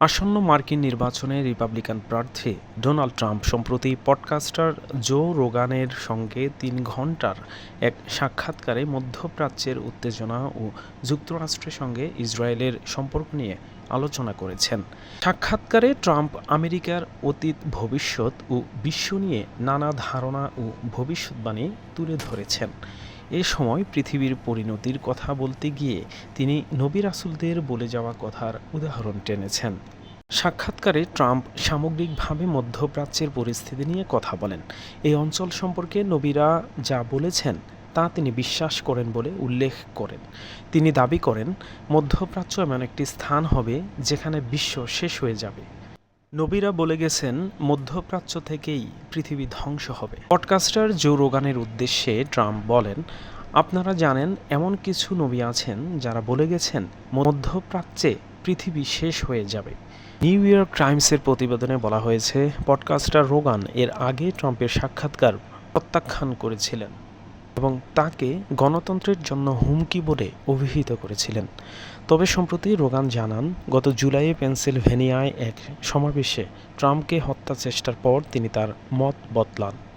আসন্ন মার্কিন নির্বাচনে রিপাবলিকান প্রার্থী ডোনাল্ড ট্রাম্প সম্প্রতি পডকাস্টার জো রোগানের সঙ্গে তিন ঘণ্টার এক সাক্ষাৎকারে মধ্যপ্রাচ্যের উত্তেজনা ও যুক্তরাষ্ট্রের সঙ্গে ইসরায়েলের সম্পর্ক নিয়ে আলোচনা করেছেন। সাক্ষাৎকারে ট্রাম্প আমেরিকার অতীত, ভবিষ্যৎ ও বিশ্ব নিয়ে নানা ধারণা ও ভবিষ্যৎবাণী তুলে ধরেছেন। এ সময় পৃথিবীর পরিণতির কথা বলতে গিয়ে তিনি নবী রাসুলদের বলে যাওয়া কথার উদাহরণ টেনেছেন। সাক্ষাৎকারে ট্রাম্প সামগ্রিকভাবে মধ্যপ্রাচ্যের পরিস্থিতি নিয়ে কথা বলেন। এই অঞ্চল সম্পর্কে নবীরা যা বলেছেন, তা তিনি বিশ্বাস করেন বলে উল্লেখ করেন। তিনি দাবি করেন, মধ্যপ্রাচ্য এমন একটি স্থান হবে যেখানে বিশ্ব শেষ হয়ে যাবে। নবীরা বলে গেছেন, মধ্যপ্রাচ্য থেকেই পৃথিবী ধ্বংস হবে। পডকাস্টার জো রোগানের উদ্দেশ্যে ট্রাম্প বলেন, আপনারা জানেন, এমন কিছু নবী আছেন যারা বলে গেছেন, মধ্যপ্রাচ্যে পৃথিবী শেষ হয়ে যাবে। নিউ ইয়র্ক টাইমসের প্রতিবেদনে বলা হয়েছে, পডকাস্টার রোগান এর আগে ট্রাম্পের সাক্ষাৎকার প্রত্যাখ্যান করেছিলেন। এবং তাকে গণতন্ত্রের জন্য হুমকি বলে অভিহিত করেছিলেন। তবে সম্প্রতি রোগান জানান, গত জুলাইয়ে পেনসিলভেনিয়ায় এক সমাবেশে ট্রাম্পকে হত্যা চেষ্টার পর তিনি তার মত বদলান।